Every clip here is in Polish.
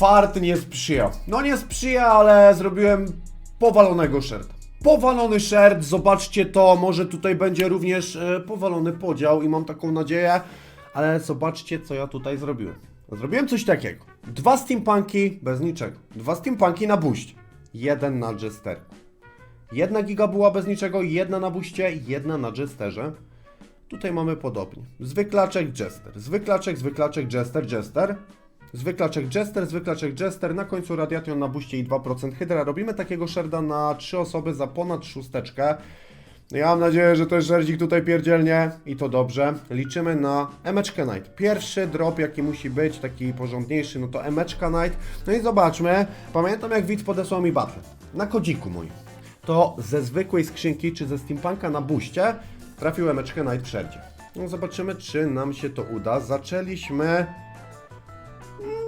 fart nie sprzyja. No nie sprzyja, ale zrobiłem powalonego shirta. Powalony shirt, zobaczcie to, może tutaj będzie również e, powalony podział i mam taką nadzieję, ale zobaczcie co ja tutaj zrobiłem. Zrobiłem coś takiego. Dwa steampunki bez niczego. Dwa steampunki na buście. Jeden na jesterku. Jedna giga była bez niczego, jedna na buście, jedna na jesterze. Tutaj mamy podobnie. Zwyklaczek, jester. Zwyklaczek, zwyklaczek, jester, jester. Zwyklaczek, jester, zwyklaczek, jester. Na końcu radiation na buście i 2% hydra. Robimy takiego sherda na 3 osoby za ponad szósteczkę. Ja mam nadzieję, że to jest szerdzik tutaj pierdzielnie i to dobrze. Liczymy na Emeczkę Knight. Pierwszy drop, jaki musi być, taki porządniejszy, no to Emeczka Knight. No i zobaczmy. Pamiętam jak widz podesłał mi battle. Na kodziku mój. To ze zwykłej skrzynki, czy ze steampunka na buście trafił Emeczkę Knight w szerdzie. No zobaczymy, czy nam się to uda. Zaczęliśmy...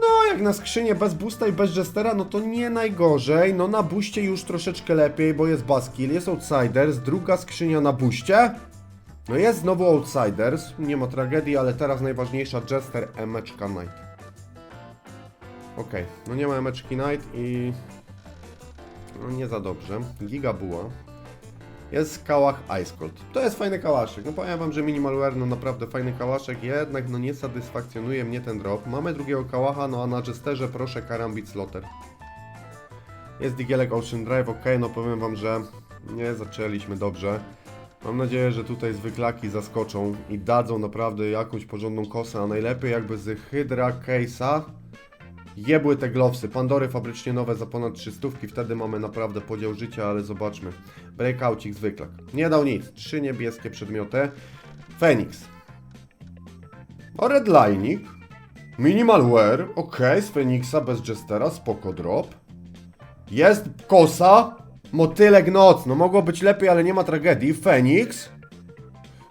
No, jak na skrzynię bez boosta i bez jestera, no to nie najgorzej. No na buście już troszeczkę lepiej, bo jest Baskill, jest Outsiders, druga skrzynia na buście. No jest znowu Outsiders, nie ma tragedii, ale teraz najważniejsza Jester, Emeczka Knight. Okej, no nie ma Emeczki Knight i... No nie za dobrze. Giga Buła. Jest kałach Ice Cold. To jest fajny kałaszek. No powiem wam, że Minimalware no naprawdę fajny kałaszek, jednak no nie satysfakcjonuje mnie ten drop. Mamy drugiego kałacha, no a na Jesterze proszę Karambit Slotter. Jest Digielek Ocean Drive, ok, no powiem wam, że nie zaczęliśmy dobrze. Mam nadzieję, że tutaj zwyklaki zaskoczą i dadzą naprawdę jakąś porządną kosę, a najlepiej jakby z Hydra Case'a jebły te glowsy. Pandory fabrycznie nowe za ponad 300, wtedy mamy naprawdę podział życia, ale zobaczmy. Breakoucik zwyklak. Nie dał nic. Trzy niebieskie przedmioty. Phoenix. O redlining. Minimal wear. Ok, z Phoenixa bez Jestera. Spoko drop. Jest kosa. Motylek noc. No mogło być lepiej, ale nie ma tragedii. Phoenix.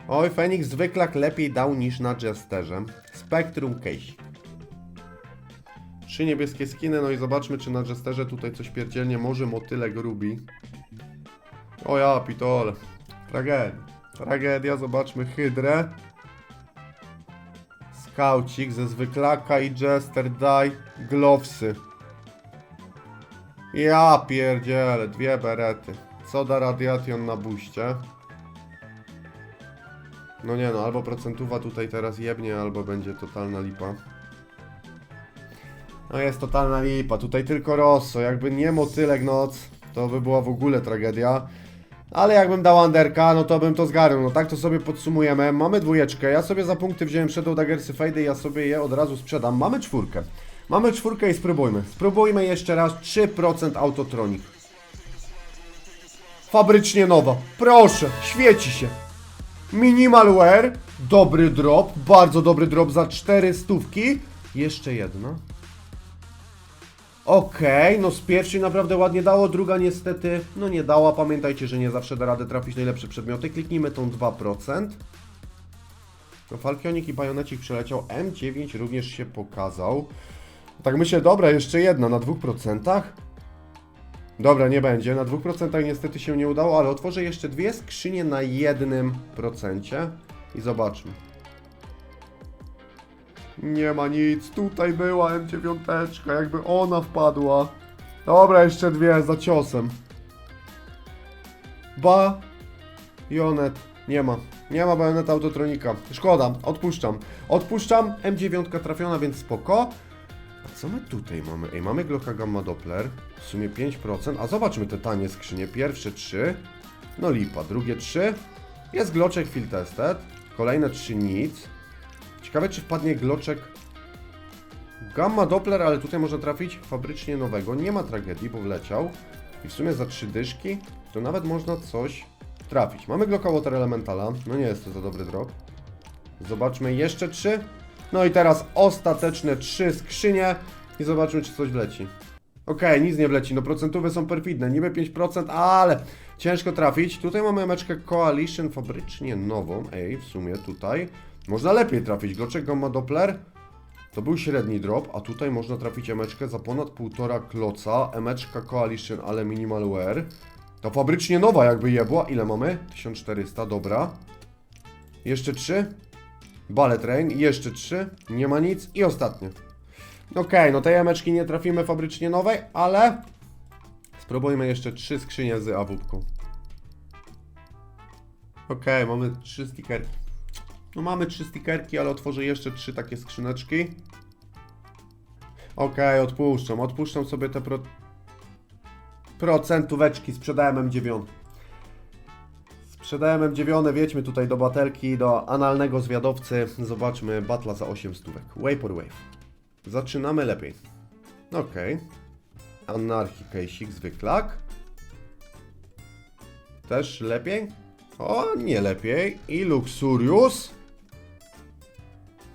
Oj, Phoenix zwyklak lepiej dał niż na Jesterze. Spectrum Case. Trzy niebieskie skiny, no i zobaczmy, czy na Jesterze tutaj coś pierdzielnie może motylek rubi. O ja, pitole. Tragedia. Tragedia, zobaczmy Hydrę. Skaucik ze zwyklaka i Jester daj glowsy. Ja pierdzielę, dwie berety. Co da radiation na buście? No nie no, albo procentuwa tutaj teraz jebnie, albo będzie totalna lipa. No jest totalna lipa, tutaj tylko Rosso, jakby nie motylek noc, to by była w ogóle tragedia. Ale jakbym dał Anderka, no to bym to zgarnął. No tak to sobie podsumujemy. Mamy dwójeczkę, ja sobie za punkty wziąłem Shadow Daggersy Fade i ja sobie je od razu sprzedam. Mamy czwórkę. Mamy czwórkę i spróbujmy. Spróbujmy jeszcze raz 3% Autotronic. Fabrycznie nowa. Proszę, świeci się. Minimal wear, dobry drop, bardzo dobry drop za 4 stówki. Jeszcze jedna. Okej, no z pierwszej naprawdę ładnie dało, druga niestety, no nie dała. Pamiętajcie, że nie zawsze da radę trafić najlepsze przedmioty. Kliknijmy tą 2%. No Falkionik i Bajonecik przeleciał, M9 również się pokazał. Tak myślę, dobra, jeszcze jedna na 2%. Dobra, nie będzie, na 2% niestety się nie udało, ale otworzę jeszcze dwie skrzynie na 1% i zobaczmy. Nie ma nic, tutaj była M9, jakby ona wpadła. Dobra, jeszcze dwie za ciosem. Ba. Jonet. Nie ma. Nie ma bajoneta autotronika. Szkoda, odpuszczam. Odpuszczam. M9 trafiona, więc spoko. A co my tutaj mamy? Ej, mamy Glocka Gamma Doppler. W sumie 5%. A zobaczmy te tanie skrzynie. Pierwsze 3. No lipa. Drugie 3. Jest Gloczek Field Tested. Kolejne 3 nic. Ciekawe, czy wpadnie gloczek Gamma Doppler, ale tutaj można trafić fabrycznie nowego. Nie ma tragedii, bo wleciał. I w sumie za trzy dyszki to nawet można coś trafić. Mamy Glocka Water Elementala. No nie jest to za dobry drop. Zobaczmy jeszcze trzy. No i teraz ostateczne trzy skrzynie. I zobaczmy, czy coś wleci. Okej, nic nie wleci. No procentowe są perfidne. Niby 5%, ale ciężko trafić. Tutaj mamy meczkę Coalition fabrycznie nową. Ej, w sumie tutaj można lepiej trafić. Gloczek Gamma Doppler to był średni drop, a tutaj można trafić emeczkę za ponad półtora kloca. Emeczka Coalition, ale minimal wear. To fabrycznie nowa jakby je była. Ile mamy? 1400, dobra. Jeszcze trzy. Ballet Train, jeszcze trzy. Nie ma nic. I ostatnie. Okej, no tej jameczki nie trafimy fabrycznie nowej, ale spróbujmy jeszcze trzy skrzynie z awupką. Okej, mamy trzy stickerki. No mamy trzy stickerki, ale otworzę jeszcze trzy takie skrzyneczki. Okej, odpuszczam, odpuszczam sobie te pro... procentóweczki, sprzedałem M9. Sprzedałem M9, wiedźmy tutaj do batelki, do analnego zwiadowcy. Zobaczmy, batla za 8 stówek. Wave or wave. Zaczynamy lepiej. Okej. Anarchy Case'ik, zwyklak. Też lepiej? O, nie lepiej. I Luxurius.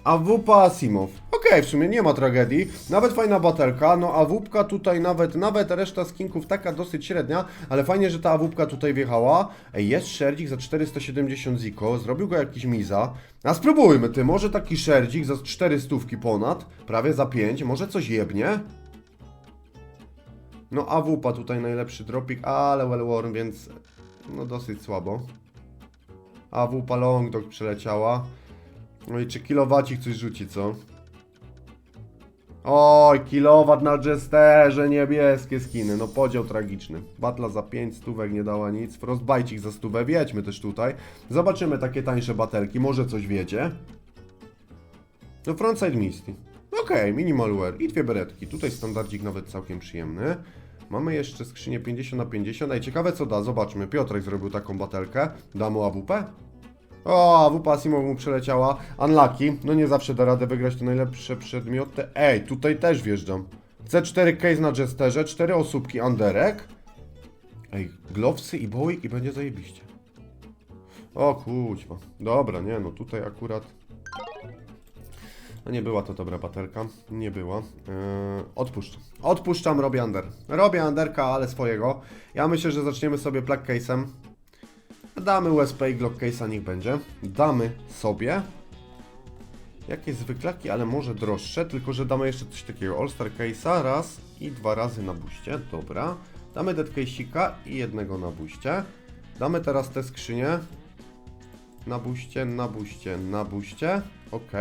AWP Asimov. Okej, w sumie nie ma tragedii. Nawet fajna batelka. No AWPka tutaj nawet, nawet reszta skinków taka dosyć średnia, ale fajnie, że ta AWPka tutaj wjechała. Ej, jest szerdzik za 470 ziko. Zrobił go jakiś miza. A spróbujmy ty, może taki szerdzik za 400 ponad, prawie za 5, może coś jebnie? No AWP tutaj najlepszy dropik, ale Wellworm, więc no dosyć słabo. AWP Long Dog przeleciała. No i czy kilowacik coś rzuci, co? Oj, kilowat na Jesterze, niebieskie skiny, no podział tragiczny. Batla za 5 stówek nie dała nic, Frostbite'ik za stówę, wiedźmy też tutaj. Zobaczymy takie tańsze batelki, może coś wiecie. No Frontside Misty. Okej, minimal wear i dwie beretki. Tutaj standardzik nawet całkiem przyjemny. Mamy jeszcze skrzynię 50 na 50. Ej, ciekawe co da, zobaczmy. Piotrek zrobił taką batelkę. Da mu AWP? O, AWP Asimow mu przeleciała. Unlucky. No nie zawsze da radę wygrać te najlepsze przedmioty. Ej, tutaj też wjeżdżam. C4 case na Jesterze, 4 osóbki Anderek. Ej, glowsy i bołik i będzie zajebiście. O kuźwa. Dobra, nie no, tutaj akurat... No nie była to dobra batelka, nie była. Eee, odpuszczam. Odpuszczam, robię under. Robię underka, ale swojego. Ja myślę, że zaczniemy sobie plug case'em. Damy USP i Glock case'a, niech będzie. Damy sobie jakieś zwyklaki, ale może droższe, tylko że damy jeszcze coś takiego. All-Star case'a raz i dwa razy na buście, dobra. Damy dead case'ika i jednego na buście. Damy teraz te skrzynie. Na buście, na buście, na buście. Ok.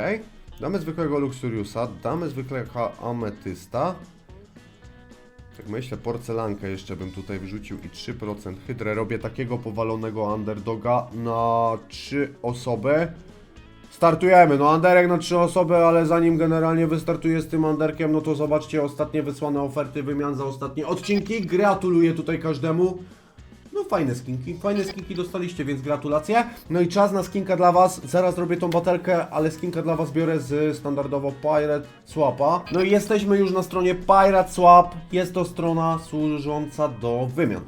Damy zwykłego Luxuriusa, damy zwykłego Ametysta. Tak myślę, porcelankę jeszcze bym tutaj wrzucił i 3% hydrę. Robię takiego powalonego underdoga na 3 osoby. Startujemy, no underek na 3 osoby, ale zanim generalnie wystartuję z tym underkiem, no to zobaczcie ostatnie wysłane oferty wymian za ostatnie odcinki. Gratuluję tutaj każdemu. No fajne skinki, fajne skinki dostaliście, więc gratulacje. No i czas na skinka dla Was. Zaraz robię tą batelkę, ale skinka dla Was biorę z standardowo Pirate Swapa. No i jesteśmy już na stronie Pirate Swap. Jest to strona służąca do wymian.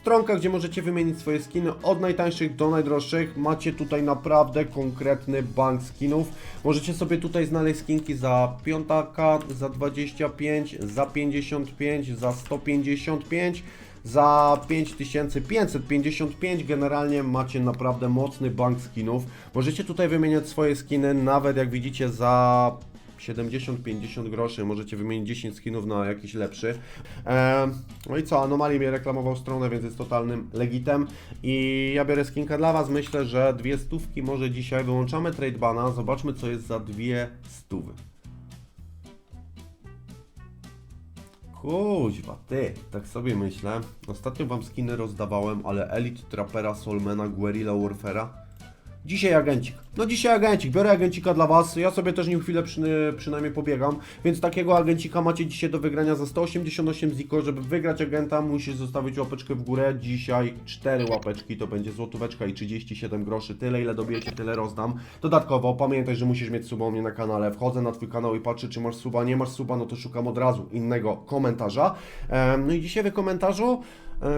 Stronka, gdzie możecie wymienić swoje skiny od najtańszych do najdroższych. Macie tutaj naprawdę konkretny bank skinów. Możecie sobie tutaj znaleźć skinki za piątaka, za 25, za 55, za 155 za 5555 generalnie macie naprawdę mocny bank skinów. Możecie tutaj wymieniać swoje skiny nawet jak widzicie za 70-50 groszy, możecie wymienić 10 skinów na jakiś lepszy. Eee, no i co, Anomalii mnie reklamował stronę, więc jest totalnym legitem. I ja biorę skinka dla Was, myślę, że dwie stówki może dzisiaj. Wyłączamy trade bana, zobaczmy co jest za dwie stówy. Kuźwa, ty, tak sobie myślę. Ostatnio wam skiny rozdawałem, ale Elite Trappera, Solmana, Guerrilla Warfare'a. Dzisiaj agencik. No dzisiaj agencik. Biorę agencika dla was. Ja sobie też nim chwilę przy, przynajmniej pobiegam. Więc takiego agencika macie dzisiaj do wygrania za 188 ziko. Żeby wygrać agenta musisz zostawić łapeczkę w górę. Dzisiaj 4 łapeczki to będzie złotóweczka i 37 groszy. Tyle ile dobijecie, tyle rozdam. Dodatkowo pamiętaj, że musisz mieć suba u mnie na kanale. Wchodzę na twój kanał i patrzę czy masz suba. Nie masz suba, no to szukam od razu innego komentarza. Em, no i dzisiaj w komentarzu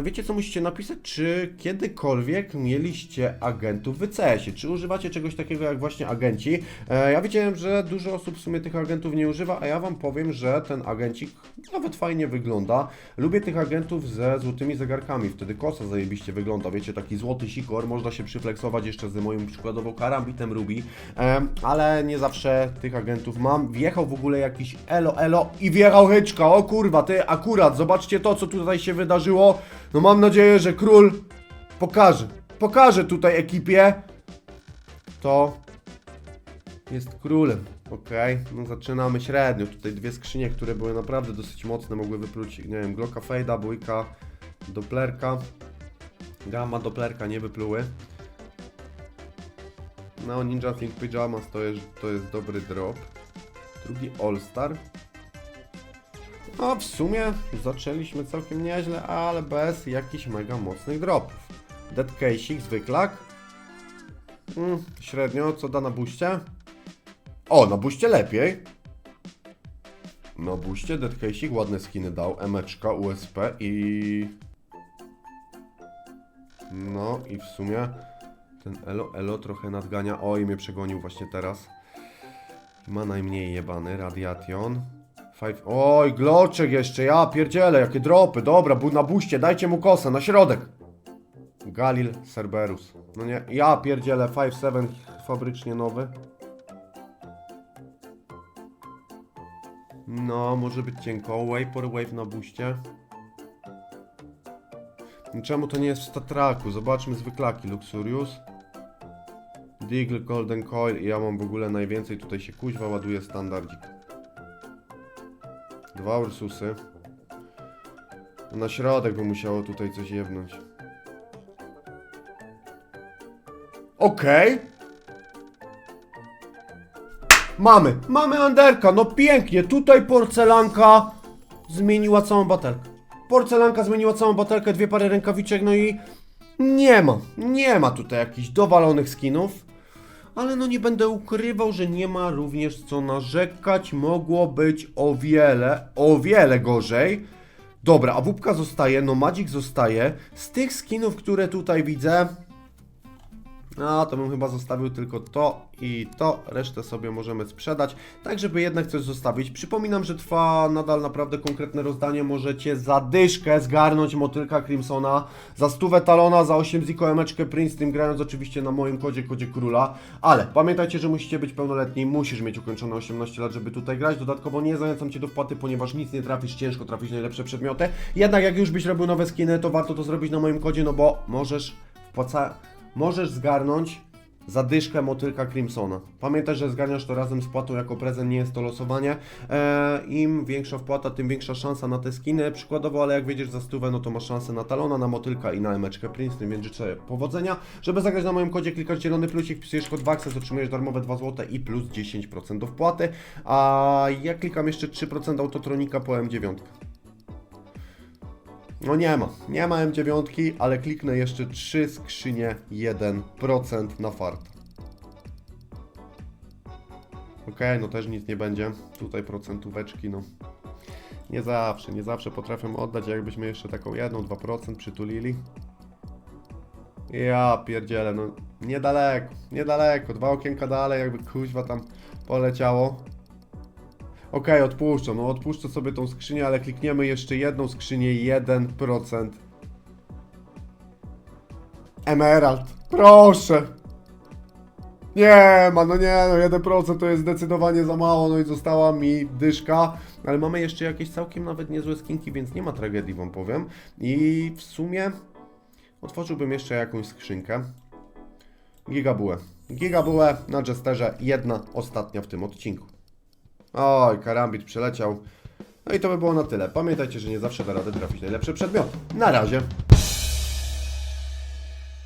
Wiecie co musicie napisać? Czy kiedykolwiek mieliście agentów w CS-ie? Czy używacie czegoś takiego jak właśnie agenci? E, Ja wiedziałem, że dużo osób w sumie tych agentów nie używa, a ja Wam powiem, że ten agencik nawet fajnie wygląda. Lubię tych agentów ze złotymi zegarkami, wtedy kosa zajebiście wygląda. Wiecie, taki złoty sikor, można się przyfleksować jeszcze z moim przykładowo karambitem Ruby, ale nie zawsze tych agentów mam. Wjechał w ogóle jakiś elo elo i wjechał hyczka, o kurwa, ty akurat, zobaczcie to, co tutaj się wydarzyło. No mam nadzieję, że król pokaże, pokaże tutaj ekipie, to jest królem. Okej, no zaczynamy średnio. Tutaj dwie skrzynie, które były naprawdę dosyć mocne, mogły wypluć, nie wiem, Glocka Fade'a, Bójka, Dopplerka. Gamma, Dopplerka nie wypluły. No, Ninja Think Pyjamas to jest, to jest dobry drop. Drugi All Star. No, w sumie zaczęliśmy całkiem nieźle, ale bez jakichś mega mocnych dropów. Dead Case'ik, zwyklak. Mm, średnio, co da na buście? O, na buście lepiej. Na buście Dead Case'ik ładne skiny dał. Emeczka, USP i... No i w sumie ten Elo Elo trochę nadgania. Oj, mnie przegonił właśnie teraz. Ma najmniej jebany Radiation. Five... Oj, Gloczek jeszcze, ja pierdzielę, jakie dropy. Dobra, bu na buście, dajcie mu kosę, na środek. Galil Cerberus. No nie, ja pierdzielę 5-7 fabrycznie nowy. No, może być cienko. Vapor Wave na buście. Czemu to nie jest w statraku? Zobaczmy zwyklaki. Luxurious. Deagle Golden Coil ja mam w ogóle najwięcej. Tutaj się kuźwa ładuje standardzik. Dwa Ursusy. Na środek by musiało tutaj coś jebnąć. Okej. Mamy, mamy Anderka, no pięknie, tutaj porcelanka zmieniła całą batelkę. Porcelanka zmieniła całą batelkę, dwie pary rękawiczek, no i nie ma, nie ma tutaj jakichś dowalonych skinów. Ale no nie będę ukrywał, że nie ma również co narzekać, mogło być o wiele, o wiele gorzej. Dobra, a wupka zostaje, no Magic zostaje. Z tych skinów, które tutaj widzę, no, to bym chyba zostawił tylko to i to, resztę sobie możemy sprzedać, tak żeby jednak coś zostawić. Przypominam, że trwa nadal naprawdę konkretne rozdanie, możecie za dyszkę zgarnąć motylka Crimsona, za stówę talona, za 8 ziko emeczkę Prince, tym grając oczywiście na moim kodzie, kodzie króla, ale pamiętajcie, że musicie być pełnoletni, musisz mieć ukończone 18 lat, żeby tutaj grać, dodatkowo nie zachęcam Cię do wpłaty, ponieważ nic nie trafisz, ciężko trafić najlepsze przedmioty, jednak jak już byś robił nowe skiny, to warto to zrobić na moim kodzie, no bo możesz wpłaca możesz zgarnąć zadyszkę motylka Crimsona. Pamiętaj, że zgarniasz to razem z płatą jako prezent, nie jest to losowanie. Eee, Im większa wpłata, tym większa szansa na te skiny. Przykładowo, ale jak wiedziesz za stówę, no to masz szansę na talona, na motylka i na emeczkę Prince, tym więc życzę powodzenia. Żeby zagrać na moim kodzie, klikasz zielony plusik, wpisujesz kod WAXES, otrzymujesz darmowe 2 zł i plus 10% do wpłaty. A ja klikam jeszcze 3% autotronika po M9. No nie ma, nie ma M9, ale kliknę jeszcze 3 skrzynie 1% na fart. Okej, no też nic nie będzie. Tutaj procentóweczki, no. Nie zawsze, nie zawsze potrafią oddać, jakbyśmy jeszcze taką jedną, 2% przytulili. Ja pierdzielę, no niedaleko, niedaleko, dwa okienka dalej, jakby kuźwa tam poleciało. Okej, odpuszczę, no odpuszczę sobie tą skrzynię, ale klikniemy jeszcze jedną skrzynię 1%. Emerald, proszę! Nie ma, no nie, no 1% to jest zdecydowanie za mało, no i została mi dyszka, ale mamy jeszcze jakieś całkiem nawet niezłe skinki, więc nie ma tragedii, wam powiem. I w sumie otworzyłbym jeszcze jakąś skrzynkę. Gigabułę. Gigabułę na Jesterze, jedna ostatnia w tym odcinku. Oj, karambit przeleciał. No i to by było na tyle. Pamiętajcie, że nie zawsze da radę trafić najlepsze przedmioty. Na razie.